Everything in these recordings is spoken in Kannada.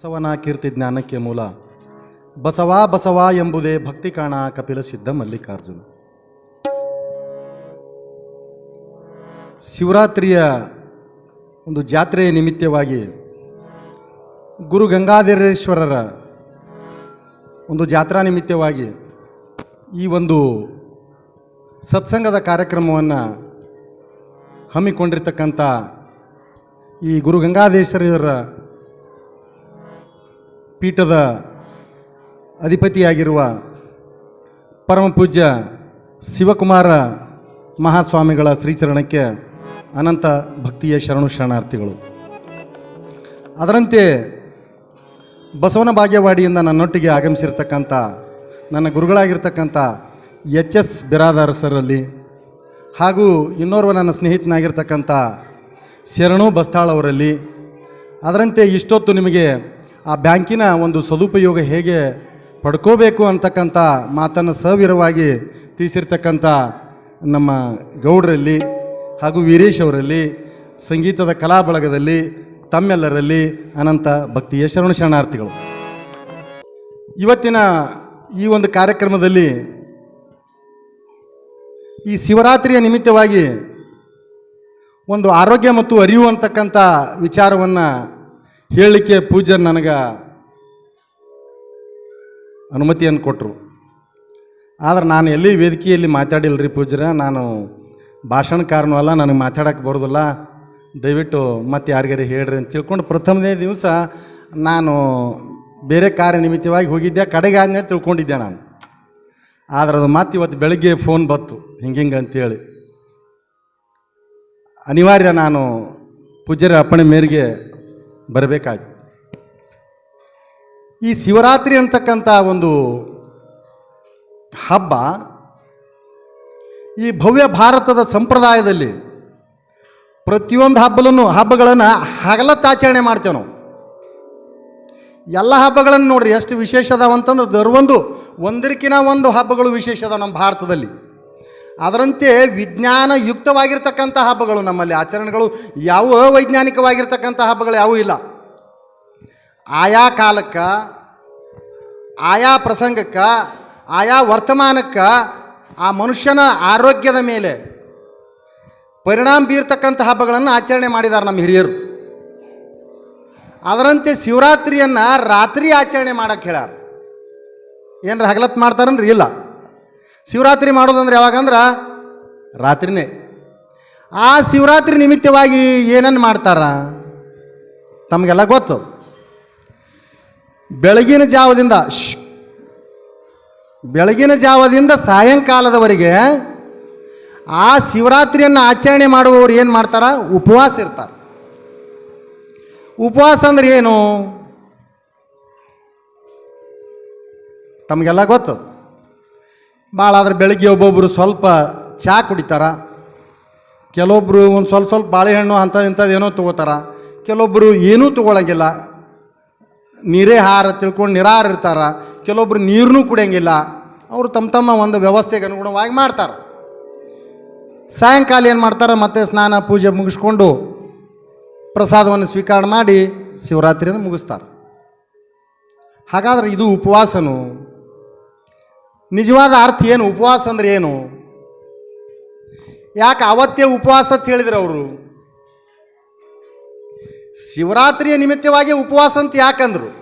ಬಸವನ ಕೀರ್ತಿ ಜ್ಞಾನಕ್ಕೆ ಮೂಲ. ಬಸವ ಬಸವ ಎಂಬುದೇ ಭಕ್ತಿ ಕಾಣ ಕಪಿಲ ಸಿದ್ಧ ಮಲ್ಲಿಕಾರ್ಜುನ. ಶಿವರಾತ್ರಿಯ ಒಂದು ಜಾತ್ರೆಯ ನಿಮಿತ್ತವಾಗಿ ಗುರು ಗಂಗಾಧರೇಶ್ವರರ ಒಂದು ಜಾತ್ರಾ ನಿಮಿತ್ತವಾಗಿ ಈ ಒಂದು ಸತ್ಸಂಗದ ಕಾರ್ಯಕ್ರಮವನ್ನು ಹಮ್ಮಿಕೊಂಡಿರ್ತಕ್ಕಂಥ ಈ ಗುರು ಪೀಠದ ಅಧಿಪತಿಯಾಗಿರುವ ಪರಮಪೂಜ್ಯ ಶಿವಕುಮಾರ ಮಹಾಸ್ವಾಮಿಗಳ ಶ್ರೀಚರಣಕ್ಕೆ ಅನಂತ ಭಕ್ತಿಯ ಶರಣು ಶರಣಾರ್ಥಿಗಳು. ಅದರಂತೆ ಬಸವನ ಭಾಗ್ಯವಾಡಿಯಿಂದ ನನ್ನೊಟ್ಟಿಗೆ ಆಗಮಿಸಿರ್ತಕ್ಕಂಥ, ನನ್ನ ಗುರುಗಳಾಗಿರ್ತಕ್ಕಂಥ ಎಚ್ ಎಸ್ ಬಿರಾದಾರ್ ಸರಲ್ಲಿ ಹಾಗೂ ಇನ್ನೋರ್ವ ನನ್ನ ಸ್ನೇಹಿತನಾಗಿರ್ತಕ್ಕಂಥ ಶರಣು ಬಸ್ತಾಳ್ ಅವರಲ್ಲಿ, ಅದರಂತೆ ಇಷ್ಟೊತ್ತು ನಿಮಗೆ ಆ ಬ್ಯಾಂಕಿನ ಒಂದು ಸದುಪಯೋಗ ಹೇಗೆ ಪಡ್ಕೋಬೇಕು ಅಂತಕ್ಕಂಥ ಮಾತನ್ನು ಸವಿರವಾಗಿ ತಿಳಿಸಿರ್ತಕ್ಕಂಥ ನಮ್ಮ ಗೌಡರಲ್ಲಿ ಹಾಗೂ ವೀರೇಶ್ ಅವರಲ್ಲಿ, ಸಂಗೀತದ ಕಲಾ ಬಳಗದಲ್ಲಿ ತಮ್ಮೆಲ್ಲರಲ್ಲಿ ಅನಂತ ಭಕ್ತಿಯ ಶರಣ ಶರಣಾರ್ಥಿಗಳು. ಇವತ್ತಿನ ಈ ಒಂದು ಕಾರ್ಯಕ್ರಮದಲ್ಲಿ ಈ ಶಿವರಾತ್ರಿಯ ನಿಮಿತ್ತವಾಗಿ ಒಂದು ಆರೋಗ್ಯ ಮತ್ತು ಅರಿವು ಅಂತಕ್ಕಂಥ ವಿಚಾರವನ್ನು ಹೇಳಲಿಕ್ಕೆ ಪೂಜ್ಯರು ನನಗೆ ಅನುಮತಿಯನ್ನು ಕೊಟ್ಟರು ಆದ್ರೆ ನಾನು ಎಲ್ಲಿ ವೇದಿಕೆಯಲ್ಲಿ ಮಾತಾಡಿಲ್ಲ ರೀ ಪೂಜ್ಯರ, ನಾನು ಭಾಷಣಕಾರನೂ ಅಲ್ಲ, ನನಗೆ ಮಾತಾಡೋಕ್ಕೆ ಬರೋದಿಲ್ಲ. ದಯವಿಟ್ಟು ಮತ್ತೆ ಯಾರಿಗಾರಿ ಹೇಳ್ರಿ ಅಂತ ತಿಳ್ಕೊಂಡು ಪ್ರಥಮನೇ ದಿವಸ ನಾನು ಬೇರೆ ಕಾರ್ಯ ನಿಮಿತ್ತವಾಗಿ ಹೋಗಿದ್ದೆ, ಕಡೆಗೆ ಆದ್ನೇ ತಿಳ್ಕೊಂಡಿದ್ದೆ ನಾನು. ಆದ್ರೆ ಅದು ಮತ್ತೆ ಇವತ್ತು ಬೆಳಗ್ಗೆ ಫೋನ್ ಬತ್ತು ಹಿಂಗೆ ಹಿಂಗೆ ಅಂತೇಳಿ. ಅನಿವಾರ್ಯ ನಾನು ಪೂಜ್ಯರ ಅಪ್ಪಣೆ ಮೇರೆಗೆ ಬರಬೇಕಾಯ್ತು ಈ ಶಿವರಾತ್ರಿ ಅಂತಕ್ಕಂಥ ಒಂದು ಹಬ್ಬ ಈ ಭವ್ಯ ಭಾರತದ ಸಂಪ್ರದಾಯದಲ್ಲಿ ಪ್ರತಿಯೊಂದು ಹಬ್ಬಲನ್ನು ಹಬ್ಬಗಳನ್ನು ಹಗಲತ್ತಾಚರಣೆ ಮಾಡ್ತೇವೆ ನಾವು. ಎಲ್ಲ ಹಬ್ಬಗಳನ್ನು ನೋಡ್ರಿ, ಎಷ್ಟು ವಿಶೇಷ ಅದಾವ ಅಂತಂದ್ರೆ ದರ್ವೊಂದು ಒಂದರಿಕಿನ ಒಂದು ಹಬ್ಬಗಳು ವಿಶೇಷ ಅದಾವೆ ನಮ್ಮ ಭಾರತದಲ್ಲಿ. ಅದರಂತೆ ವಿಜ್ಞಾನ ಯುಕ್ತವಾಗಿರ್ತಕ್ಕಂಥ ಹಬ್ಬಗಳು ನಮ್ಮಲ್ಲಿ. ಆಚರಣೆಗಳು ಯಾವ ಅವೈಜ್ಞಾನಿಕವಾಗಿರ್ತಕ್ಕಂಥ ಹಬ್ಬಗಳು ಯಾವುವು ಇಲ್ಲ. ಆಯಾ ಕಾಲಕ್ಕೆ, ಆಯಾ ಪ್ರಸಂಗಕ್ಕೆ, ಆಯಾ ವರ್ತಮಾನಕ್ಕೆ ಆ ಮನುಷ್ಯನ ಆರೋಗ್ಯದ ಮೇಲೆ ಪರಿಣಾಮ ಬೀರ್ತಕ್ಕಂಥ ಹಬ್ಬಗಳನ್ನು ಆಚರಣೆ ಮಾಡಿದ್ದಾರೆ ನಮ್ಮ ಹಿರಿಯರು. ಅದರಂತೆ ಶಿವರಾತ್ರಿಯನ್ನು ರಾತ್ರಿ ಆಚರಣೆ ಮಾಡಕ್ಕೆ ಹೇಳ್ಯಾರ. ಏನರ ಹಗಲತ್ ಮಾಡ್ತಾರನ್ರಿ? ಇಲ್ಲ. ಶಿವರಾತ್ರಿ ಮಾಡೋದಂದ್ರೆ ಯಾವಾಗಂದ್ರೆ ರಾತ್ರಿನೇ. ಆ ಶಿವರಾತ್ರಿ ನಿಮಿತ್ತವಾಗಿ ಏನನ್ನು ಮಾಡ್ತಾರ? ತಮಗೆಲ್ಲ ಗೊತ್ತು. ಬೆಳಗಿನ ಜಾವದಿಂದ ಬೆಳಗಿನ ಜಾವದಿಂದ ಸಾಯಂಕಾಲದವರೆಗೆ ಆ ಶಿವರಾತ್ರಿಯನ್ನು ಆಚರಣೆ ಮಾಡುವವರು ಏನು ಮಾಡ್ತಾರ? ಉಪವಾಸ ಇರ್ತಾರೆ. ಉಪವಾಸ ಅಂದ್ರೆ ಏನು? ತಮಗೆಲ್ಲ ಗೊತ್ತು. ಭಾಳ ಆದ್ರೆ ಬೆಳಗ್ಗೆ ಒಬ್ಬೊಬ್ಬರು ಸ್ವಲ್ಪ ಚಹಾ ಕುಡಿತಾರ. ಕೆಲವೊಬ್ಬರು ಒಂದು ಸ್ವಲ್ಪ ಸ್ವಲ್ಪ ಬಾಳೆಹಣ್ಣು ಅಂಥದ್ದು ಇಂಥದ್ದು ಏನೋ ತೊಗೋತಾರ. ಕೆಲವೊಬ್ಬರು ಏನೂ ತೊಗೊಳಂಗಿಲ್ಲ. ನೀರೇ ಹಾರ ತಿಳ್ಕೊಂಡು ನಿರಾರ ಇರ್ತಾರ. ಕೆಲವೊಬ್ಬರು ನೀರನ್ನೂ ಕುಡಿಯಂಗಿಲ್ಲ. ಅವರು ತಮ್ಮ ತಮ್ಮ ಒಂದು ವ್ಯವಸ್ಥೆಗೆ ಅನುಗುಣವಾಗಿ ಮಾಡ್ತಾರೆ. ಸಾಯಂಕಾಲ ಏನು ಮಾಡ್ತಾರೆ? ಮತ್ತೆ ಸ್ನಾನ, ಪೂಜೆ ಮುಗಿಸ್ಕೊಂಡು ಪ್ರಸಾದವನ್ನು ಸ್ವೀಕಾರ ಮಾಡಿ ಶಿವರಾತ್ರಿಯನ್ನು ಮುಗಿಸ್ತಾರೆ. ಹಾಗಾದ್ರೆ ಇದು ಉಪವಾಸನು. ನಿಜವಾದ ಅರ್ಥ ಏನು? ಉಪವಾಸ ಅಂದ್ರೆ ಏನು? ಯಾಕೆ ಅವತ್ತೇ ಉಪವಾಸ ಅಂತ ಹೇಳಿದ್ರು ಅವರು? ಶಿವರಾತ್ರಿಯ ನಿಮಿತ್ತವಾಗಿ ಉಪವಾಸ ಅಂತ ಯಾಕಂದ್ರು?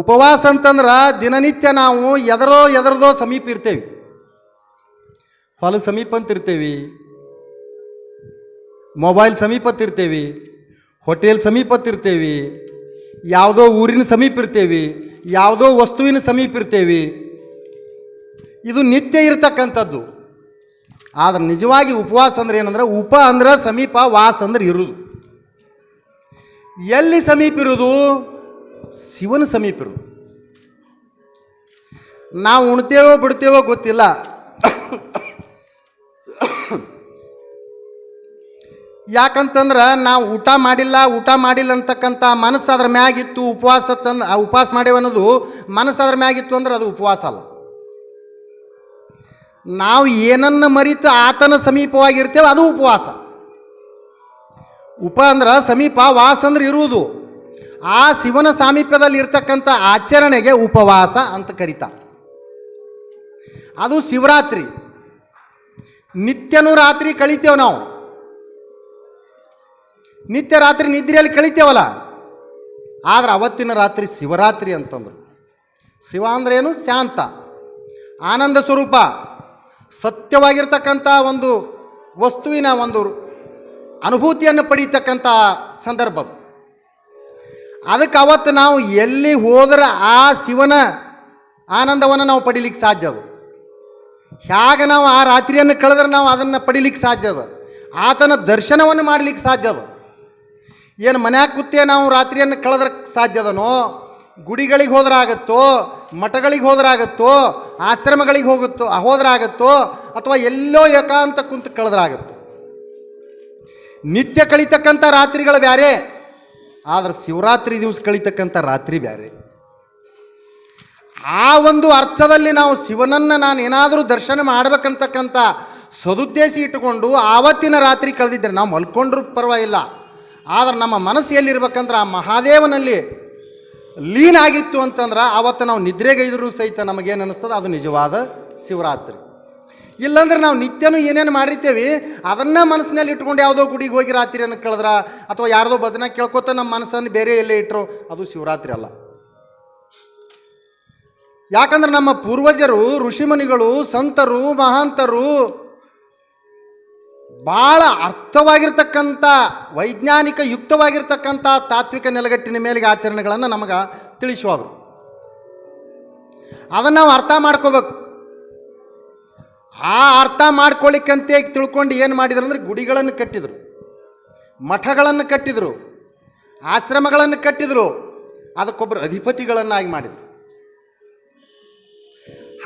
ಉಪವಾಸ ಅಂತಂದ್ರೆ ದಿನನಿತ್ಯ ನಾವು ಎದರೋ ಎದರದೋ ಸಮೀಪ ಇರ್ತೇವೆ. ಹೊಲ ಸಮೀಪ ಅಂತ ಇರ್ತೇವೆ. ಮೊಬೈಲ್ ಸಮೀಪತ್ತಿರ್ತೇವೆ ಹೋಟೆಲ್ ಸಮೀಪತ್ತಿರ್ತೇವಿ ಯಾವುದೋ ಊರಿನ ಸಮೀಪ ಇರ್ತೇವೆ, ಯಾವುದೋ ವಸ್ತುವಿನ ಸಮೀಪ ಇರ್ತೇವೆ. ಇದು ನಿತ್ಯ ಇರತಕ್ಕಂಥದ್ದು. ಆದರೆ ನಿಜವಾಗಿ ಉಪವಾಸ ಅಂದ್ರೆ ಏನಂದ್ರೆ, ಉಪ ಅಂದ್ರೆ ಸಮೀಪ, ವಾಸ ಅಂದ್ರೆ ಇರುವುದು. ಎಲ್ಲಿ ಸಮೀಪ ಇರುವುದು? ಶಿವನ ಸಮೀಪ ಇರುವುದು. ನಾವು ಉಣ್ತೇವೋ ಬಿಡ್ತೇವೋ ಗೊತ್ತಿಲ್ಲ. ಯಾಕಂತಂದ್ರೆ ನಾವು ಊಟ ಮಾಡಿಲ್ಲ ಊಟ ಮಾಡಿಲ್ಲ ಅಂತಕ್ಕಂಥ ಮನಸ್ಸು ಅದ್ರ ಮ್ಯಾಗಿತ್ತು ಉಪವಾಸ ತಂದು, ಆ ಉಪವಾಸ ಮಾಡೇವು ಅನ್ನೋದು ಮನಸ್ಸು ಅದ್ರ ಮ್ಯಾಗಿತ್ತು ಅಂದ್ರೆ ಅದು ಉಪವಾಸ ಅಲ್ಲ. ನಾವು ಏನನ್ನ ಮರಿತು ಆತನ ಸಮೀಪವಾಗಿರ್ತೇವೆ ಅದು ಉಪವಾಸ. ಉಪ ಅಂದ್ರೆ ಸಮೀಪ ವಾಸ ಅಂದ್ರೆ ಇರುವುದು. ಆ ಶಿವನ ಸಾಮೀಪ್ಯದಲ್ಲಿ ಇರ್ತಕ್ಕಂಥ ಆಚರಣೆಗೆ ಉಪವಾಸ ಅಂತ ಕರೀತಾರೆ. ಅದು ಶಿವರಾತ್ರಿ. ನಿತ್ಯನೂ ರಾತ್ರಿ ಕಳಿತೇವೆ ನಾವು. ನಿತ್ಯ ರಾತ್ರಿ ನಿದ್ರೆಯಲ್ಲಿ ಕಳಿತೇವಲ್ಲ. ಆದ್ರೆ ಅವತ್ತಿನ ರಾತ್ರಿ ಶಿವರಾತ್ರಿ ಅಂತಂದರು. ಶಿವ ಅಂದ್ರೇನು ಶಾಂತ. ಆನಂದ ಸ್ವರೂಪ. ಸತ್ಯವಾಗಿರ್ತಕ್ಕಂಥ ಒಂದು ವಸ್ತುವಿನ ಒಂದು ಅನುಭೂತಿಯನ್ನು ಪಡೀತಕ್ಕಂಥ ಸಂದರ್ಭ ಅದಕ್ಕೆ ಅವತ್ತು ನಾವು ಎಲ್ಲಿ ಹೋದ್ರೆ ಆ ಶಿವನ ಆನಂದವನ್ನು ನಾವು ಪಡೀಲಿಕ್ಕೆ ಸಾಧ್ಯ ಅದು. ಹೇಗೆ ನಾವು ಆ ರಾತ್ರಿಯನ್ನು ಕಳೆದ್ರೆ ನಾವು ಅದನ್ನು ಪಡೀಲಿಕ್ಕೆ ಸಾಧ್ಯ ಅದು. ಆತನ ದರ್ಶನವನ್ನು ಮಾಡಲಿಕ್ಕೆ ಸಾಧ್ಯ ಅದು. ಏನು ಮನ್ಯಾಗ ಕೂತೇ ನಾವು ರಾತ್ರಿಯನ್ನು ಕಳೆದ್ರೆ ಸಾಧ್ಯದನೋ ಗುಡಿಗಳಿಗೆ ಹೋದ್ರಾಗತ್ತೋ? ಮಠಗಳಿಗೆ ಹೋದ್ರಾಗತ್ತೋ? ಆಶ್ರಮಗಳಿಗೆ ಹೋಗುತ್ತೋ? ಹೋದ್ರಾಗತ್ತೋ? ಅಥವಾ ಎಲ್ಲೋ ಏಕಾಂತ ಕುಂತು ಕಳೆದ್ರಾಗತ್ತೋ? ನಿತ್ಯ ಕಳಿತಕ್ಕಂಥ ರಾತ್ರಿಗಳು ಬ್ಯಾರೆ, ಆದ್ರೆ ಶಿವರಾತ್ರಿ ದಿವಸ ಕಳಿತಕ್ಕಂಥ ರಾತ್ರಿ ಬ್ಯಾರೆ. ಆ ಒಂದು ಅರ್ಥದಲ್ಲಿ ನಾವು ಶಿವನನ್ನು ನಾನು ಏನಾದರೂ ದರ್ಶನ ಮಾಡ್ಬೇಕಂತಕ್ಕಂಥ ಸದುದ್ದೇಶ ಇಟ್ಟುಕೊಂಡು ಆವತ್ತಿನ ರಾತ್ರಿ ಕಳೆದಿದ್ದರೆ ನಾವು ಮಲ್ಕೊಂಡ್ರೂ ಪರವಾಗಿಲ್ಲ. ಆದ್ರೆ ನಮ್ಮ ಮನಸ್ಸು ಎಲ್ಲಿರ್ಬೇಕಂದ್ರೆ ಆ ಮಹಾದೇವನಲ್ಲಿ ಲೀನ್ ಆಗಿತ್ತು ಅಂತಂದ್ರೆ ಆವತ್ತು ನಾವು ನಿದ್ರೆಗೈದರೂ ಸಹಿತ ನಮಗೇನು ಅನ್ನಿಸ್ತದೆ ಅದು ನಿಜವಾದ ಶಿವರಾತ್ರಿ. ಇಲ್ಲಾಂದ್ರೆ ನಾವು ನಿತ್ಯನೂ ಏನೇನು ಮಾಡಿರ್ತೇವೆ? ಅದನ್ನ ಮನಸ್ಸಿನಲ್ಲಿ ಇಟ್ಕೊಂಡು ಯಾವುದೋ ಗುಡಿಗೆ ಹೋಗಿ ರಾತ್ರಿಯನ್ನು ಕೇಳಿದ್ರ? ಅಥವಾ ಯಾರದೋ ಭಜನೆ ಕೇಳ್ಕೊತ ನಮ್ಮ ಮನಸ್ಸನ್ನು ಬೇರೆ ಎಲ್ಲೇ ಇಟ್ಟರು ಅದು ಶಿವರಾತ್ರಿ ಅಲ್ಲ. ಯಾಕಂದ್ರೆ ನಮ್ಮ ಪೂರ್ವಜರು, ಋಷಿಮುನಿಗಳು, ಸಂತರು, ಮಹಾಂತರು ಭಾಳ ಅರ್ಥವಾಗಿರ್ತಕ್ಕಂಥ, ವೈಜ್ಞಾನಿಕ ಯುಕ್ತವಾಗಿರ್ತಕ್ಕಂಥ ತಾತ್ವಿಕ ನೆಲೆಗಟ್ಟಿನ ಮೇಲಿಗೆ ಆಚರಣೆಗಳನ್ನು ನಮಗೆ ತಿಳಿಸುವರು ಅದನ್ನು ನಾವು ಅರ್ಥ ಮಾಡ್ಕೋಬೇಕು. ಆ ಅರ್ಥ ಮಾಡ್ಕೊಳ್ಳಿಕ್ಕಂತೆ ತಿಳ್ಕೊಂಡು ಏನು ಮಾಡಿದ್ರು ಅಂದರೆ ಗುಡಿಗಳನ್ನು ಕಟ್ಟಿದರು, ಮಠಗಳನ್ನು ಕಟ್ಟಿದರು, ಆಶ್ರಮಗಳನ್ನು ಕಟ್ಟಿದರು ಅದಕ್ಕೊಬ್ಬರು ಅಧಿಪತಿಗಳನ್ನಾಗಿ ಮಾಡಿದರು.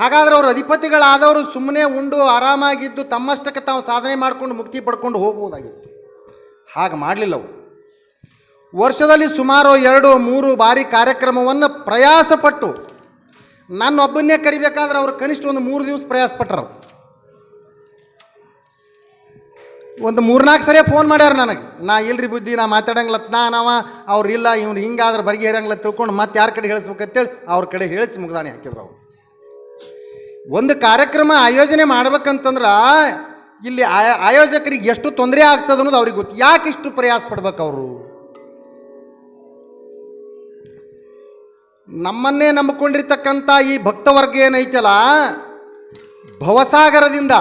ಹಾಗಾದ್ರೆ ಅವರು ಅಧಿಪತಿಗಳಾದವರು ಸುಮ್ಮನೆ ಉಂಡು, ಆರಾಮಾಗಿದ್ದು ತಮ್ಮಷ್ಟಕ್ಕೆ ತಾವು ಸಾಧನೆ ಮಾಡಿಕೊಂಡು ಮುಕ್ತಿ ಪಡ್ಕೊಂಡು ಹೋಗುವುದಾಗಿತ್ತು ಹಾಗೆ ಮಾಡಲಿಲ್ಲ ಅವು ವರ್ಷದಲ್ಲಿ ಸುಮಾರು ಎರಡು, ಮೂರು ಬಾರಿ ಕಾರ್ಯಕ್ರಮವನ್ನು ಪ್ರಯಾಸಪಟ್ಟು ನನ್ನೊಬ್ಬನ್ನೇ ಕರಿಬೇಕಾದ್ರೆ ಅವರು ಕನಿಷ್ಠ ಒಂದು ಮೂರು ದಿವಸ ಪ್ರಯಾಸ ಪಟ್ಟರು ಒಂದು ಮೂರ್ನಾಲ್ಕು ಸರಿ ಫೋನ್ ಮಾಡ್ಯಾರ ನನಗೆ. ನಾ ಇಲ್ರಿ ಬುದ್ಧಿ, ನಾ ಮಾತಾಡಂಗಿಲ್ಲ. ನಾ ನಾವ, ಅವ್ರು ಇಲ್ಲ, ಇವ್ರು ಹಿಂಗಾದ್ರೆ ಬರಿಗೆ ಇರಂಗಿಲ್ಲ ತಿಳ್ಕೊಂಡು ಮತ್ತೆ ಯಾರ ಕಡೆ ಹೇಳಿಸ್ಬೇಕಂತೇಳಿ ಅವ್ರ ಕಡೆ ಹೇಳಿಸಿ ಮುಗ್ದಾನೆ ಹಾಕಿದ್ರು ಅವ್ರು. ಒಂದು ಕಾರ್ಯಕ್ರಮ ಆಯೋಜನೆ ಮಾಡ್ಬೇಕಂತಂದ್ರೆ ಇಲ್ಲಿ ಆಯ ಆಯೋಜಕರಿಗೆ ಎಷ್ಟು ತೊಂದರೆ ಆಗ್ತದೆ ಅನ್ನೋದು ಅವ್ರಿಗೆ ಗೊತ್ತು. ಯಾಕೆ ಇಷ್ಟು ಪ್ರಯಾಸ ಪಡ್ಬೇಕು ಅವರು? ನಮ್ಮನ್ನೇ ನಂಬಿಕೊಂಡಿರ್ತಕ್ಕಂಥ ಈ ಭಕ್ತವರ್ಗ ಏನೈತಲ್ಲ, ಭವಸಾಗರದಿಂದ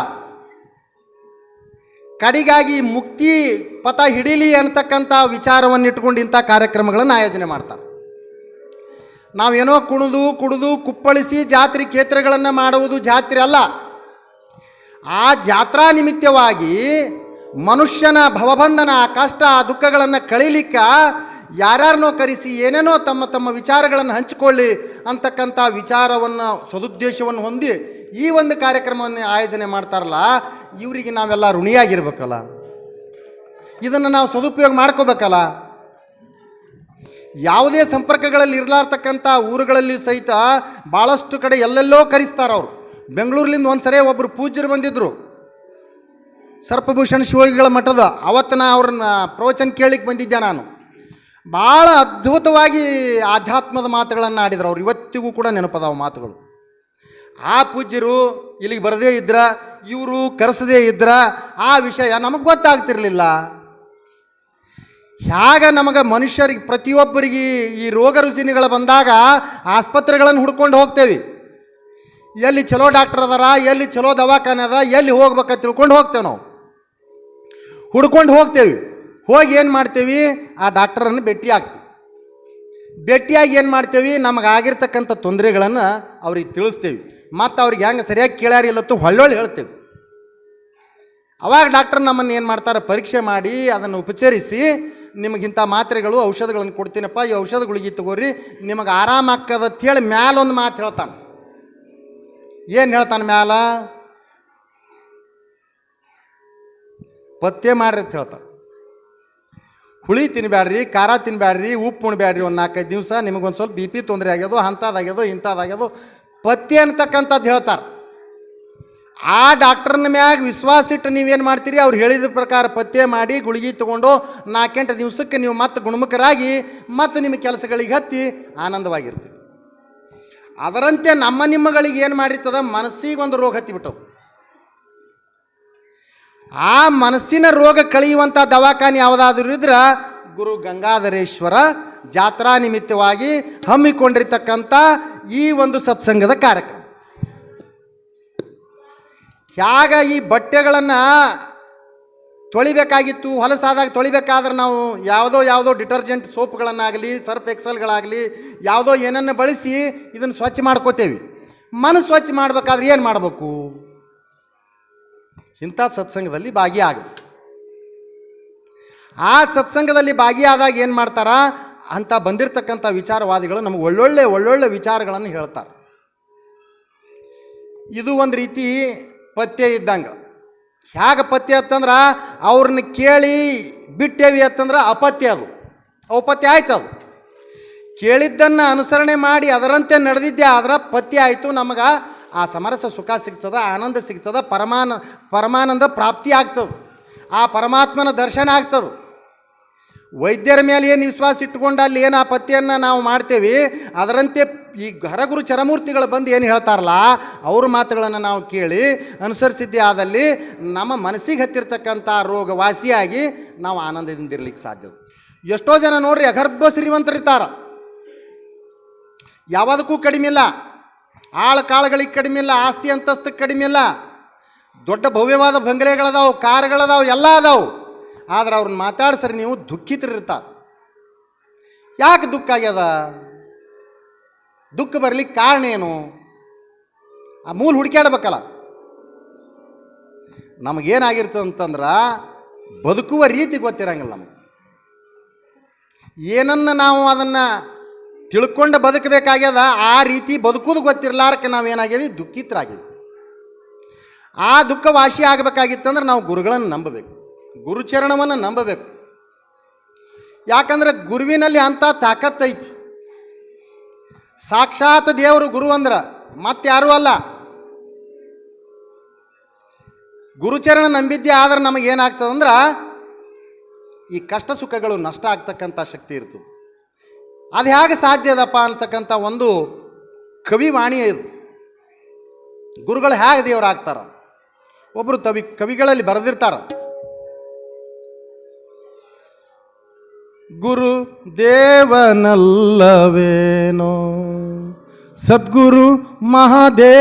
ಕಡಿಗಾಗಿ ಮುಕ್ತಿ ಪಥ ಹಿಡೀಲಿ ಅಂತಕ್ಕಂಥ ವಿಚಾರವನ್ನು ಇಟ್ಕೊಂಡು ಇಂಥ ಕಾರ್ಯಕ್ರಮಗಳನ್ನು ಆಯೋಜನೆ ಮಾಡ್ತಾರೆ. ನಾವೇನೋ ಕುಣಿದು, ಕುಡಿದು, ಕುಪ್ಪಳಿಸಿ ಜಾತ್ರೆ ಕ್ಷೇತ್ರಗಳನ್ನು ಮಾಡುವುದು ಜಾತ್ರೆ ಅಲ್ಲ. ಆ ಜಾತ್ರಾ ನಿಮಿತ್ತವಾಗಿ ಮನುಷ್ಯನ ಭವಬಂಧನ, ಕಷ್ಟ, ದುಃಖಗಳನ್ನು ಕಳೀಲಿಕ್ಕೆ ಯಾರ್ಯಾರನ್ನೋ ಕರೆಸಿ, ಏನೇನೋ ತಮ್ಮ ತಮ್ಮ ವಿಚಾರಗಳನ್ನು ಹಂಚಿಕೊಳ್ಳಿ ಅಂತಕ್ಕಂಥ ವಿಚಾರವನ್ನು, ಸದುದ್ದೇಶವನ್ನು ಹೊಂದಿ ಈ ಒಂದು ಕಾರ್ಯಕ್ರಮವನ್ನು ಆಯೋಜನೆ ಮಾಡ್ತಾರಲ್ಲ, ಇವರಿಗೆ ನಾವೆಲ್ಲ ಋಣಿಯಾಗಿರ್ಬೇಕಲ್ಲ. ಇದನ್ನು ನಾವು ಸದುಪಯೋಗ ಮಾಡ್ಕೋಬೇಕಲ್ಲ. ಯಾವುದೇ ಸಂಪರ್ಕಗಳಲ್ಲಿ ಇರಲಾರ್ತಕ್ಕಂಥ ಊರುಗಳಲ್ಲಿ ಸಹಿತ ಭಾಳಷ್ಟು ಕಡೆ ಎಲ್ಲೆಲ್ಲೋ ಕರೆಸ್ತಾರೆ ಅವರು. ಬೆಂಗಳೂರಿನಿಂದ ಒಂದು ಸರಿ ಒಬ್ಬರು ಪೂಜ್ಯರು ಬಂದಿದ್ದರು ಸರ್ಪಭೂಷಣ ಶಿವಯೋಗಿಗಳ ಮಠದ. ಅವತ್ತು ನಾ ಅವ್ರನ್ನ ಪ್ರವಚನ ಕೇಳಿಕ್ಕೆ ಬಂದಿದ್ದೆ ನಾನು. ಭಾಳ ಅದ್ಭುತವಾಗಿ ಆಧ್ಯಾತ್ಮದ ಮಾತುಗಳನ್ನು ಆಡಿದ್ರು ಅವ್ರು. ಇವತ್ತಿಗೂ ಕೂಡ ನೆನಪದಾವ ಮಾತುಗಳು. ಆ ಪೂಜ್ಯರು ಇಲ್ಲಿಗೆ ಬರದೇ ಇದ್ರ, ಇವರು ಕರೆಸದೇ ಇದ್ರ, ಆ ವಿಷಯ ನಮಗೆ ಗೊತ್ತಾಗ್ತಿರ್ಲಿಲ್ಲ. ಹ್ಯಾಗ ನಮಗೆ ಮನುಷ್ಯರಿಗೆ, ಪ್ರತಿಯೊಬ್ಬರಿಗೆ ಈ ರೋಗ ರುಜಿನಗಳು ಬಂದಾಗ ಆಸ್ಪತ್ರೆಗಳನ್ನು ಹುಡ್ಕೊಂಡು ಹೋಗ್ತೇವೆ. ಎಲ್ಲಿ ಚಲೋ ಡಾಕ್ಟರ್ ಅದಾರ, ಎಲ್ಲಿ ಚಲೋ ದವಾಖಾನೆ ಅದ ಎಲ್ಲಿ ಹೋಗ್ಬೇಕಂತ ತಿಳ್ಕೊಂಡು ಹೋಗ್ತೇವೆ ನಾವು. ಹುಡ್ಕೊಂಡು ಹೋಗ್ತೇವೆ. ಹೋಗಿ ಏನು ಮಾಡ್ತೇವೆ? ಆ ಡಾಕ್ಟರನ್ನು ಭೇಟಿ ಆಗ್ತೀವಿ. ಭೇಟಿಯಾಗಿ ಏನು ಮಾಡ್ತೇವೆ? ನಮಗಾಗಿರ್ತಕ್ಕಂಥ ತೊಂದರೆಗಳನ್ನು ಅವ್ರಿಗೆ ತಿಳಿಸ್ತೇವೆ. ಮತ್ತು ಅವ್ರಿಗೆ ಹೆಂಗೆ ಸರಿಯಾಗಿ ಕೇಳ್ಯಾರಿಲ್ಲತ್ತು ಹೊಳ್ಳೊಳ್ಳೆ ಹೇಳ್ತೇವೆ. ಅವಾಗ ಡಾಕ್ಟರ್ ನಮ್ಮನ್ನು ಏನು ಮಾಡ್ತಾರೆ? ಪರೀಕ್ಷೆ ಮಾಡಿ ಅದನ್ನು ಉಪಚರಿಸಿ ನಿಮಗಿಂಥ ಮಾತ್ರೆಗಳು, ಔಷಧಗಳನ್ನು ಕೊಡ್ತೀನಪ್ಪ, ಈ ಔಷಧ ಗುಳಿಗೆ ತಗೋರಿ, ನಿಮಗೆ ಆರಾಮ ಹೇಳಿ ಮ್ಯಾಲೊಂದು ಮಾತು ಹೇಳ್ತಾನೆ. ಏನು ಹೇಳ್ತಾನೆ ಮ್ಯಾಲ? ಪತ್ತೆ ಮಾಡ್ರಿ ಅಂತ ಹೇಳ್ತಾನೆ. ಹುಳಿ ತಿನ್ಬೇಡ್ರಿ ಖಾರ ತಿನ್ಬೇಡ್ರಿ ಉಪ್ಪು ಉಣ್ಬೇಡ್ರಿ ಒಂದು ನಾಲ್ಕೈದು ದಿವಸ, ನಿಮಗೊಂದು ಸ್ವಲ್ಪ ಬಿ ಪಿ ತೊಂದರೆ ಆಗ್ಯದು ಅಂಥದ್ದಾಗ್ಯದೋ ಇಂಥದ್ದಾಗ್ಯದೋ ಪತ್ತೆ ಅಂತಕ್ಕಂಥದ್ದು ಹೇಳ್ತಾರೆ. ಆ ಡಾಕ್ಟರ್ನ ಮ್ಯಾಗ ವಿಶ್ವಾಸ ಇಟ್ಟು ನೀವೇನು ಮಾಡ್ತೀರಿ? ಅವ್ರು ಹೇಳಿದ ಪ್ರಕಾರ ಪತ್ತೆ ಮಾಡಿ ಗುಳಿಗೆ ತೊಗೊಂಡು ನಾಲ್ಕೆಂಟು ದಿವಸಕ್ಕೆ ನೀವು ಮತ್ತೆ ಗುಣಮುಖರಾಗಿ ಮತ್ತು ನಿಮ್ಮ ಕೆಲಸಗಳಿಗೆ ಹತ್ತಿ ಆನಂದವಾಗಿರ್ತೀವಿ ಅದರಂತೆ ನಮ್ಮ ನಿಮ್ಮಗಳಿಗೆ ಏನು ಮಾಡಿರ್ತದ? ಮನಸ್ಸಿಗೆ ಒಂದು ರೋಗ ಹತ್ತಿಬಿಟ್ಟವು ಆ ಮನಸ್ಸಿನ ರೋಗ ಕಳೆಯುವಂಥ ದವಾಖಾನೆ ಯಾವುದಾದ್ರೂ ಇದ್ರೆ ಗುರು ಗಂಗಾಧರೇಶ್ವರ ಜಾತ್ರಾ ನಿಮಿತ್ತವಾಗಿ ಹಮ್ಮಿಕೊಂಡಿರ್ತಕ್ಕಂಥ ಈ ಒಂದು ಸತ್ಸಂಗದ ಕಾರ್ಯಕ್ರಮ. ಹ್ಯಾಗ ಈ ಬಟ್ಟೆಗಳನ್ನು ತೊಳಿಬೇಕಾಗಿತ್ತು, ಹೊಲಸಾದಾಗ ತೊಳಿಬೇಕಾದ್ರೆ ನಾವು ಯಾವುದೋ ಯಾವುದೋ ಡಿಟರ್ಜೆಂಟ್ ಸೋಪ್ಗಳನ್ನಾಗಲಿ, ಸರ್ಫ್ ಎಕ್ಸಲ್ಗಳಾಗಲಿ, ಯಾವುದೋ ಏನನ್ನು ಬಳಸಿ ಇದನ್ನು ಸ್ವಚ್ಛ ಮಾಡ್ಕೋತೇವೆ. ಮನಸ್ಸು ಸ್ವಚ್ಛ ಮಾಡಬೇಕಾದ್ರೆ ಏನು ಮಾಡಬೇಕು? ಇಂಥ ಸತ್ಸಂಗದಲ್ಲಿ ಭಾಗಿಯಾಗುತ್ತೆ ಆ ಸತ್ಸಂಗದಲ್ಲಿ ಭಾಗಿಯಾದಾಗ ಏನು ಮಾಡ್ತಾರ? ಅಂತ ಬಂದಿರತಕ್ಕಂಥ ವಿಚಾರವಾದಿಗಳು ನಮಗೆ ಒಳ್ಳೊಳ್ಳೆ ಒಳ್ಳೊಳ್ಳೆ ವಿಚಾರಗಳನ್ನು ಹೇಳ್ತಾರೆ. ಇದು ಒಂದು ರೀತಿ ಪಥ್ಯ ಇದ್ದಂಗೆ. ಹೇಗೆ ಪಥ್ಯ ಅಂತಂದ್ರೆ ಅವ್ರನ್ನ ಕೇಳಿ ಬಿಟ್ಟೇವಿ ಅಂತಂದ್ರೆ ಅಪತ್ಯ ಅದು. ಔಪತ್ಯ ಆಯ್ತು ಅದು. ಕೇಳಿದ್ದನ್ನು ಅನುಸರಣೆ ಮಾಡಿ ಅದರಂತೆ ನಡೆದಿದ್ದೆ ಆದ್ರೆ ಪಥ್ಯ ಆಯಿತು ನಮಗೆ ಆ ಸಮರಸ ಸುಖ ಸಿಗ್ತದ, ಆನಂದ ಸಿಗ್ತದ, ಪರಮಾನ, ಪರಮಾನಂದ ಪ್ರಾಪ್ತಿ ಆಗ್ತದೆ. ಆ ಪರಮಾತ್ಮನ ದರ್ಶನ ಆಗ್ತದೆ. ವೈದ್ಯರ ಮೇಲೆ ಏನು ವಿಶ್ವಾಸ ಇಟ್ಕೊಂಡು ಅಲ್ಲಿ ಏನು ಆಪತ್ತಿಯನ್ನು ನಾವು ಮಾಡ್ತೇವೆ, ಅದರಂತೆ ಈ ಹರಗುರು ಚರಮೂರ್ತಿಗಳು ಬಂದು ಏನು ಹೇಳ್ತಾರಲ್ಲ, ಅವ್ರ ಮಾತುಗಳನ್ನು ನಾವು ಕೇಳಿ ಅನುಸರಿಸಿದ್ದೇ ಆದಲ್ಲಿ ನಮ್ಮ ಮನಸ್ಸಿಗೆ ಹತ್ತಿರ್ತಕ್ಕಂಥ ರೋಗ ವಾಸಿಯಾಗಿ ನಾವು ಆನಂದದಿಂದ ಇರ್ಲಿಕ್ಕೆ ಸಾಧ್ಯ ಎಷ್ಟೋ ಜನ ನೋಡ್ರಿ ಅಗರ್ಭ ಶ್ರೀಮಂತರಿರ್ತಾರ. ಯಾವುದಕ್ಕೂ ಕಡಿಮೆ ಇಲ್ಲ, ಆಳು ಕಾಳುಗಳಿಗೆ ಕಡಿಮೆ ಇಲ್ಲ, ಆಸ್ತಿ ಅಂತಸ್ತಕ್ಕೆ ಕಡಿಮೆ ಇಲ್ಲ, ದೊಡ್ಡ ಭವ್ಯವಾದ ಬಂಗಲೆಗಳದಾವು, ಕಾರ್ಗಳದಾವು, ಎಲ್ಲ ಅದಾವು. ಆದ್ರೆ ಅವ್ರನ್ನ ಮಾತಾಡ್ಸ್ರಿ ನೀವು ದುಃಖಿತರಿರ್ತಾರೆ. ಯಾಕೆ ದುಃಖ ಆಗ್ಯದ? ದುಃಖ ಬರ್ಲಿಕ್ಕೆ ಕಾರಣ ಏನು? ಆ ಮೂಲ ಹುಡುಕ್ಯಾಡ್ಬೇಕಲ್ಲ. ನಮಗೇನಾಗಿರ್ತದೆ ಅಂತಂದ್ರೆ ಬದುಕುವ ರೀತಿ ಗೊತ್ತಿರಂಗಿಲ್ಲ ನಮಗೆ. ಏನನ್ನ ನಾವು ಅದನ್ನು ತಿಳ್ಕೊಂಡು ಬದುಕಬೇಕಾಗ್ಯದ, ಆ ರೀತಿ ಬದುಕೋದು ಗೊತ್ತಿರ್ಲಾರಕ್ಕೆ ನಾವೇನಾಗ್ಯವಿ? ದುಃಖಿತರಾಗಿವಿ ಆ ದುಃಖ ವಾಸಿ ಆಗಬೇಕಾಗಿತ್ತಂದ್ರೆ ನಾವು ಗುರುಗಳನ್ನು ನಂಬಬೇಕು. ಗುರುಚರಣವನ್ನು ನಂಬಬೇಕು. ಯಾಕಂದ್ರೆ ಗುರುವಿನಲ್ಲಿ ಅಂಥ ತಾಕತ್ತೈತಿ ಸಾಕ್ಷಾತ್ ದೇವರು ಗುರು ಅಂದ್ರೆ ಮತ್ತಾರೂ ಅಲ್ಲ. ಗುರುಚರಣ ನಂಬಿದ್ದೆ ಆದ್ರೆ ನಮಗೇನಾಗ್ತದಂದ್ರೆ ಈ ಕಷ್ಟ ಸುಖಗಳು ನಷ್ಟ ಆಗ್ತಕ್ಕಂಥ ಶಕ್ತಿ ಇರ್ತದೆ. ಅದು ಹೇಗೆ ಸಾಧ್ಯದಪ್ಪ ಅಂತಕ್ಕಂಥ ಒಂದು ಕವಿವಾಣಿ ಇದು. ಗುರುಗಳು ಹೇಗೆ ದೇವರಾಗ್ತಾರ ಒಬ್ಬರು ತವಿ ಕವಿಗಳಲ್ಲಿ ಬರೆದಿರ್ತಾರ. ಗುರು ದೇವನಲ್ಲವೇನೋ ಸದ್ಗುರು ಮಹಾದೇವನಲ್ಲವೇನೋ?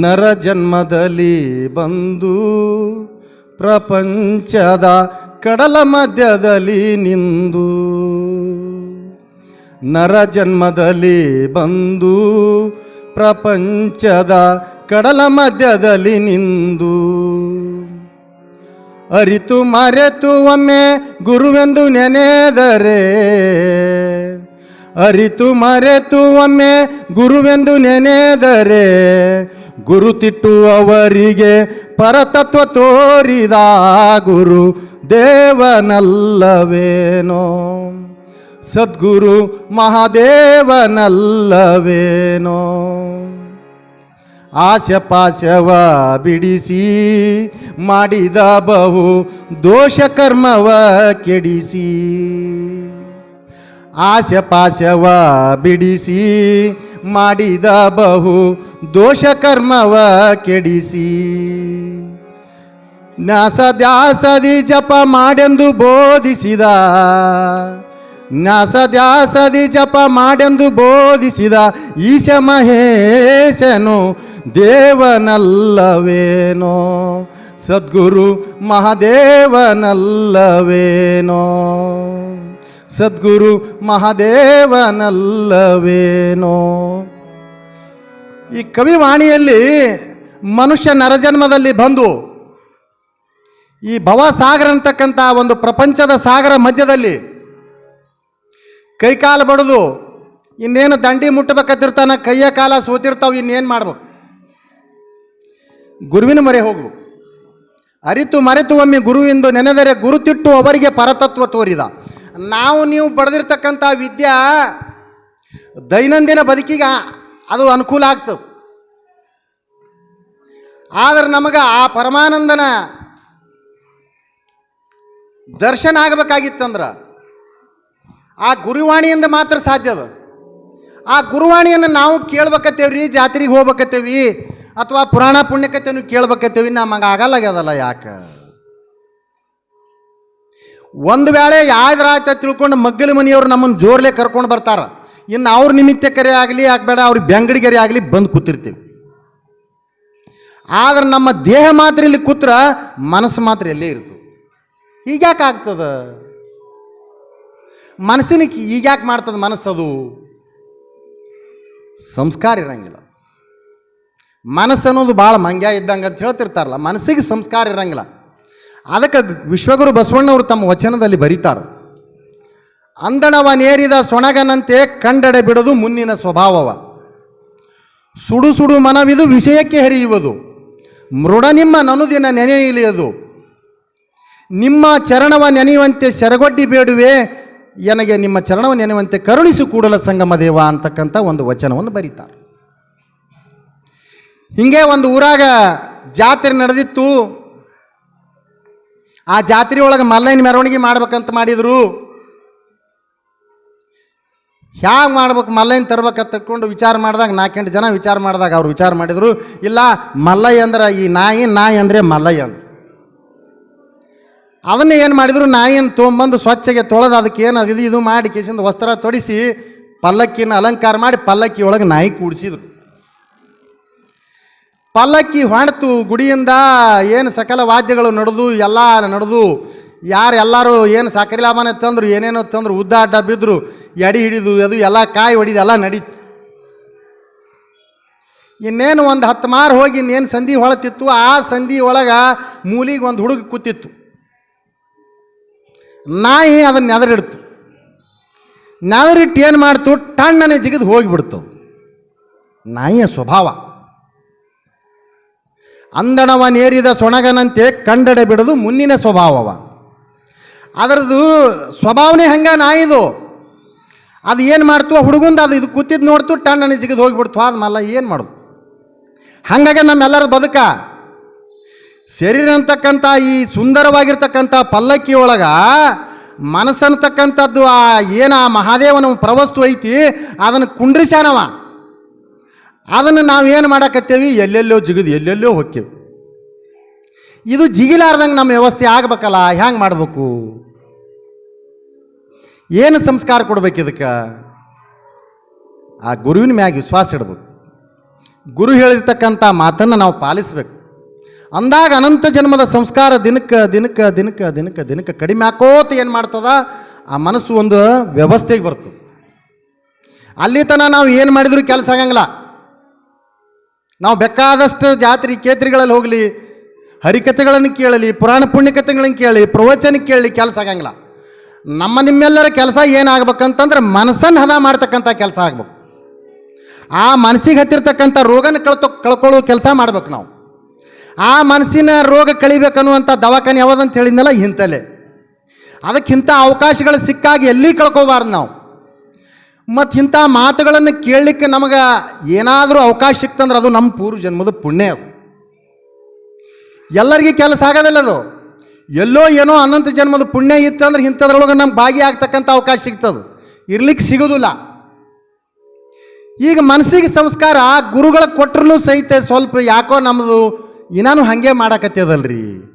ನರ ಜನ್ಮದಲ್ಲಿ ಬಂದು ಪ್ರಪಂಚದ ಕಡಲ ಮಧ್ಯದಲ್ಲಿ ನಿಂದು. ನರ ಜನ್ಮದಲ್ಲಿ ಬಂದು ಪ್ರಪಂಚದ ಕಡಲ ಮಧ್ಯದಲ್ಲಿ ನಿಂದು. ಅರಿತು ಮರೆತು ಒಮ್ಮೆ ಗುರುವೆಂದು ನೆನೆದರೆ. ಅರಿತು ಮರೆತು ಒಮ್ಮೆ ಗುರುವೆಂದು ನೆನೆದರೆ. ಗುರುತಿಟ್ಟು ಅವರಿಗೆ ಪರತತ್ವ ತೋರಿದ ಗುರು ದೇವನಲ್ಲವೇನೋ. ಸದ್ಗುರು ಮಹಾದೇವನಲ್ಲವೇನೋ. ಆಸ್ಯ ಪಾಶವ ಬಿಡಿಸಿ ಮಾಡಿದ ಬಹು ದೋಷ ಕರ್ಮವ ಕೆಡಿಸಿ. ಆಸ್ಯ ಪಾಶವ ಬಿಡಿಸಿ ಮಾಡಿದ ಬಹು ದೋಷ ಕರ್ಮವ ಕೆಡಿಸಿ. ನ್ಯಾಸದ್ಯಾಸದಿ ಜಪ ಮಾಡೆಂದು ಬೋಧಿಸಿದ ನ್ಯಾಸದ್ಯಾಸದಿ ಜಪ ಮಾಡೆಂದು ಬೋಧಿಸಿದ ಈಶ ಮಹೇಶನು ದೇವನಲ್ಲವೇನೋ? ಸದ್ಗುರು ಮಹಾದೇವನಲ್ಲವೇನೋ? ಸದ್ಗುರು ಮಹಾದೇವನಲ್ಲವೇನೋ? ಈ ಕವಿವಾಣಿಯಲ್ಲಿ ಮನುಷ್ಯ ನರಜನ್ಮದಲ್ಲಿ ಬಂದು ಈ ಭವಸಾಗರ ಅಂತಕ್ಕಂಥ ಒಂದು ಪ್ರಪಂಚದ ಸಾಗರ ಮಧ್ಯದಲ್ಲಿ ಕೈಕಾಲು ಬಡಿದು ಇನ್ನೇನು ದಂಡಿ ಮುಟ್ಟಬೇಕತ್ತಿರ್ತಾನ ಕೈಯ ಕಾಲ ಸೋತಿರ್ತಾವೆ, ಇನ್ನೇನು ಮಾಡ್ಬೇಕು? ಗುರುವಿನ ಮೊರೆ ಹೋಗು. ಅರಿತು ಮರೆತು ಒಮ್ಮೆ ಗುರುವಿಂದ ನೆನೆದರೆ ಗುರುತಿಟ್ಟು ಅವರಿಗೆ ಪರತತ್ವ ತೋರಿದ. ನಾವು ನೀವು ಪಡೆದಿರ್ತಕ್ಕಂಥ ವಿದ್ಯಾ ದೈನಂದಿನ ಬದುಕಿಗೆ ಅದು ಅನುಕೂಲ ಆಗ್ತದೆ. ಆದರೆ ನಮಗೆ ಆ ಪರಮಾನಂದನ ದರ್ಶನ ಆಗಬೇಕಾಗಿತ್ತಂದ್ರೆ ಆ ಗುರುವಾಣಿಯಿಂದ ಮಾತ್ರ ಸಾಧ್ಯ ಆ ಗುರುವಾಣಿಯನ್ನು ನಾವು ಕೇಳ್ಬೇಕತ್ತೇವ್ರಿ, ಜಾತ್ರೆಗೆ ಹೋಗ್ಬೇಕತ್ತೇವಿ ಅಥವಾ ಪುರಾಣ ಪುಣ್ಯಕತೆ ಕೇಳ್ಬೇಕತ್ತೀವಿ ಕೇಳ್ಬೇಕತ್ತೇವಿ ನಮಗೆ ಆಗಲ್ಲಾಗ್ಯದಲ್ಲ ಯಾಕೆ? ಒಂದು ವೇಳೆ ಯಾವ್ದಾರಾಯ್ತ ತಿಳ್ಕೊಂಡು ಮಗ್ಗಲ ಮನೆಯವ್ರು ನಮ್ಮನ್ನು ಜೋರ್ಲೆ ಕರ್ಕೊಂಡು ಬರ್ತಾರ, ಇನ್ನು ಅವ್ರ ನಿಮಿತ್ತ ಕರೆ ಆಗಲಿ ಆಗಬೇಡ ಅವ್ರಿಗೆ ಬೆಂಗಡಿಗೆರೆ ಆಗಲಿ ಬಂದು ಕೂತಿರ್ತೀವಿ. ಆದ್ರೆ ನಮ್ಮ ದೇಹ ಮಾತ್ರ ಇಲ್ಲಿ ಕೂತ್ರ ಮನಸ್ಸು ಮಾತ್ರ ಎಲ್ಲೇ ಇರ್ತದೆ. ಯಾಕೆ ಆಗ್ತದ? ಮನಸ್ಸಿನ ಈಗ್ಯಾಕೆ ಮಾಡ್ತದ ಮನಸ್ಸದು? ಸಂಸ್ಕಾರ ಇರಂಗಿಲ್ಲ. ಮನಸ್ಸು ಅನ್ನೋದು ಭಾಳ ಮಂಗ್ಯ ಇದ್ದಂಗೆ ಅಂತ ಹೇಳ್ತಿರ್ತಾರಲ್ಲ, ಮನಸ್ಸಿಗೆ ಸಂಸ್ಕಾರ ಇರಂಗಿಲ್ಲ. ಅದಕ್ಕೆ ವಿಶ್ವಗುರು ಬಸವಣ್ಣವರು ತಮ್ಮ ವಚನದಲ್ಲಿ ಬರೀತಾರೆ ಅಂದಣವನೇರಿದ ಸೊಣಗನಂತೆ ಕಂಡಡೆ ಬಿಡೋದು ಮುನ್ನಿನ ಸ್ವಭಾವವ. ಸುಡು ಸುಡು ಮನವಿದು ವಿಷಯಕ್ಕೆ ಹರಿಯುವುದು. ಮೃಡ ನಿಮ್ಮ ನನುದಿನ ನೆನೆಯಿಲಿಯದು ನಿಮ್ಮ ಚರಣವ ನೆನೆಯುವಂತೆ ಸೆರಗೊಡ್ಡಿ ಬೇಡುವೆ ನನಗೆ ನಿಮ್ಮ ಚರಣವ ನೆನೆಯುವಂತೆ ಕರುಣಿಸು ಕೂಡಲ ಸಂಗಮ ದೇವ ಅಂತಕ್ಕಂಥ ಒಂದು ವಚನವನ್ನು ಬರೀತಾರೆ. ಹಿಂಗೆ ಒಂದು ಊರಾಗ ಜಾತ್ರೆ ನಡೆದಿತ್ತು. ಆ ಜಾತ್ರೆ ಒಳಗೆ ಮಲ್ಲೈನ ಮೆರವಣಿಗೆ ಮಾಡ್ಬೇಕಂತ ಮಾಡಿದರು. ಹ್ಯಾಂಗೆ ಮಾಡ್ಬೇಕು ಮಲ್ಲಯ್ಯನ ತರ್ಬೇಕಂತ ತಿಳ್ಕೊಂಡು ವಿಚಾರ ಮಾಡಿದಾಗ ನಾಲ್ಕೆಂಟು ಜನ ವಿಚಾರ ಮಾಡಿದಾಗ ಅವ್ರು ವಿಚಾರ ಮಾಡಿದರು. ಇಲ್ಲ, ಮಲ್ಲಯ್ಯ ಅಂದ್ರೆ ಈ ನಾಯಿ ನಾಯಿ ಅಂದರೆ ಮಲ್ಲಯ್ಯ ಅಂದ್ರು. ಅದನ್ನು ಏನು ಮಾಡಿದ್ರು, ನಾಯಿಯನ್ನು ತೊಗೊಂಬಂದು ಸ್ವಚ್ಛಗೆ ತೊಳೆದು ಅದಕ್ಕೆ ಏನು ಅದು ಇದು ಮಾಡಿ ಕೇಸಿಂದ ವಸ್ತ್ರ ತೊಡಿಸಿ ಪಲ್ಲಕ್ಕಿನ ಅಲಂಕಾರ ಮಾಡಿ ಪಲ್ಲಕ್ಕಿ ಒಳಗೆ ನಾಯಿ ಕೂಡಿಸಿದ್ರು. ಪಲ್ಲಕ್ಕಿ ಹೊಣ್ತು ಗುಡಿಯಿಂದ ಏನು ಸಕಲ ವಾದ್ಯಗಳು ನಡೆದು ಎಲ್ಲ ನಡೆದು, ಯಾರು ಎಲ್ಲರೂ ಏನು ಸಕ್ಕರೆ ಲಾಭನ ತಂದರು, ಏನೇನೋ ತಂದ್ರು, ಉದ್ದ ಅಡ್ಡ ಬಿದ್ದರು ಎಡಿ ಹಿಡಿದು ಅದು ಎಲ್ಲ ಕಾಯಿ ಹೊಡಿದು ಎಲ್ಲ ನಡೀತು. ಇನ್ನೇನು ಒಂದು ಹತ್ತು ಮಾರು ಹೋಗಿ ಇನ್ನೇನು ಸಂಧಿ ಹೊಳತಿತ್ತು, ಆ ಸಂಧಿ ಒಳಗೆ ಮೂಲಿಗೆ ಒಂದು ಹುಡುಗ ಕೂತಿತ್ತು. ನಾಯಿ ಅದನ್ನು ನೆದರಿಡ್ತು. ನೆದರಿಟ್ಟು ಏನು ಮಾಡ್ತು, ಟಣ್ಣನೆ ಜಿಗಿದು ಹೋಗಿಬಿಡ್ತು. ನಾಯಿಯ ಸ್ವಭಾವ. ಅಂದಣವ ನೇರಿದ ಸೊಣಗನಂತೆ ಕಂಡಡೆ ಬಿಡೋದು ಮುನ್ನಿನ ಸ್ವಭಾವವ. ಅದರದು ಸ್ವಭಾವನೆ ಹಂಗ ನಾಯಿದು ಅದು ಏನು ಮಾಡ್ತು ಹುಡುಗಂದು ಅದು ಇದು ಕೂತಿದ್ದು ನೋಡ್ತು ಟಣ್ಣನ ಜಿಗಿದು ಹೋಗಿಬಿಡ್ತು ಆದ್ಮಲ್ಲ ಏನು ಮಾಡೋದು? ಹಾಗಾಗಿ ನಮ್ಮೆಲ್ಲರ ಬದುಕ. ಶರೀರ ಅಂತಕ್ಕಂಥ ಈ ಸುಂದರವಾಗಿರ್ತಕ್ಕಂಥ ಪಲ್ಲಕ್ಕಿ ಒಳಗ ಮನಸ್ಸನ್ನತಕ್ಕಂಥದ್ದು ಆ ಏನು ಆ ಮಹಾದೇವನ ಪ್ರವಸ್ತು ಐತಿ, ಅದನ್ನು ಕುಂಡ್ರಿಸ್ಯಾನವ. ಅದನ್ನು ನಾವೇನು ಮಾಡಾಕತ್ತೇವಿ? ಎಲ್ಲೆಲ್ಲೋ ಜಿಗಿದು ಎಲ್ಲೆಲ್ಲೋ ಹೊಕ್ಕೇವಿ. ಇದು ಜಿಗಿಲಾರ್ದಂಗೆ ನಮ್ಮ ವ್ಯವಸ್ಥೆ ಆಗ್ಬೇಕಲ್ಲ, ಹ್ಯಾಂಗೆ ಮಾಡಬೇಕು? ಏನು ಸಂಸ್ಕಾರ ಕೊಡ್ಬೇಕು ಇದಕ್ಕೆ? ಆ ಗುರುವಿನ ಮ್ಯಾಗ ವಿಶ್ವಾಸ ಇಡಬೇಕು. ಗುರು ಹೇಳಿರ್ತಕ್ಕಂಥ ಮಾತನ್ನು ನಾವು ಪಾಲಿಸಬೇಕು. ಅಂದಾಗ ಅನಂತ ಜನ್ಮದ ಸಂಸ್ಕಾರ ದಿನಕ್ಕೆ ದಿನಕ್ಕೆ ದಿನಕ್ಕೆ ದಿನಕ್ಕೆ ದಿನಕ್ಕೆ ಕಡಿಮೆ ಹಾಕೋತ ಏನು ಮಾಡ್ತದ? ಆ ಮನಸ್ಸು ಒಂದು ವ್ಯವಸ್ಥೆಗೆ ಬರ್ತದೆ. ಅಲ್ಲಿ ತನಕ ನಾವು ಏನು ಮಾಡಿದರೂ ಕೆಲಸ ಆಗಂಗಿಲ್ಲ. ನಾವು ಬೇಕಾದಷ್ಟು ಜಾತ್ರೆ ಕೇತ್ರಿಗಳಲ್ಲಿ ಹೋಗಲಿ, ಹರಿಕಥೆಗಳನ್ನು ಕೇಳಲಿ, ಪುರಾಣ ಪುಣ್ಯಕಥೆಗಳನ್ನು ಕೇಳಲಿ, ಪ್ರವಚನ ಕೇಳಲಿ ಕೆಲಸ ಆಗಂಗಿಲ್ಲ. ನಮ್ಮ ನಿಮ್ಮೆಲ್ಲರ ಕೆಲಸ ಏನಾಗಬೇಕಂತಂದ್ರೆ ಮನಸ್ಸನ್ನು ಹದ ಮಾಡ್ತಕ್ಕಂಥ ಕೆಲಸ ಆಗ್ಬೇಕು. ಆ ಮನಸ್ಸಿಗೆ ಹತ್ತಿರ್ತಕ್ಕಂಥ ರೋಗನ ಕಳ್ತೊ, ಕಳ್ಕೊಳ್ಳೋ ಕೆಲಸ ಮಾಡ್ಬೇಕು ನಾವು. ಆ ಮನಸ್ಸಿನ ರೋಗ ಕಳಿಬೇಕನ್ನುವಂಥ ದವಾಖಾನೆ ಯಾವುದಂತ ಹೇಳಿದ್ನಲ್ಲ ಇಂತಲೇ. ಅದಕ್ಕಿಂತ ಅವಕಾಶಗಳು ಸಿಕ್ಕಾಗ ಎಲ್ಲಿ ಕಳ್ಕೋಬಾರ್ದು ನಾವು. ಮತ್ತು ಇಂಥ ಮಾತುಗಳನ್ನು ಕೇಳಲಿಕ್ಕೆ ನಮಗೆ ಏನಾದರೂ ಅವಕಾಶ ಸಿಕ್ತಂದ್ರೆ ಅದು ನಮ್ಮ ಪೂರ್ವ ಜನ್ಮದ ಪುಣ್ಯ ಅದು. ಎಲ್ಲರಿಗೂ ಕೆಲಸ ಆಗೋದಿಲ್ಲ ಅದು. ಎಲ್ಲೋ ಏನೋ ಅನಂತ ಜನ್ಮದ ಪುಣ್ಯ ಇತ್ತು ಅಂದ್ರೆ ಇಂಥದ್ರೊಳಗೆ ನಮ್ಗೆ ಭಾಗಿಯಾಗ್ತಕ್ಕಂಥ ಅವಕಾಶ ಸಿಗ್ತದೆ. ಇರ್ಲಿಕ್ಕೆ ಸಿಗೋದಿಲ್ಲ. ಈಗ ಮನಸ್ಸಿಗೆ ಸಂಸ್ಕಾರ ಗುರುಗಳ ಕೊಟ್ಟರು ಸಹಿತ ಸ್ವಲ್ಪ ಯಾಕೋ ನಮ್ಮದು ಏನಾನು ಹಾಗೆ ಮಾಡಕತ್ತದಲ್ರಿ.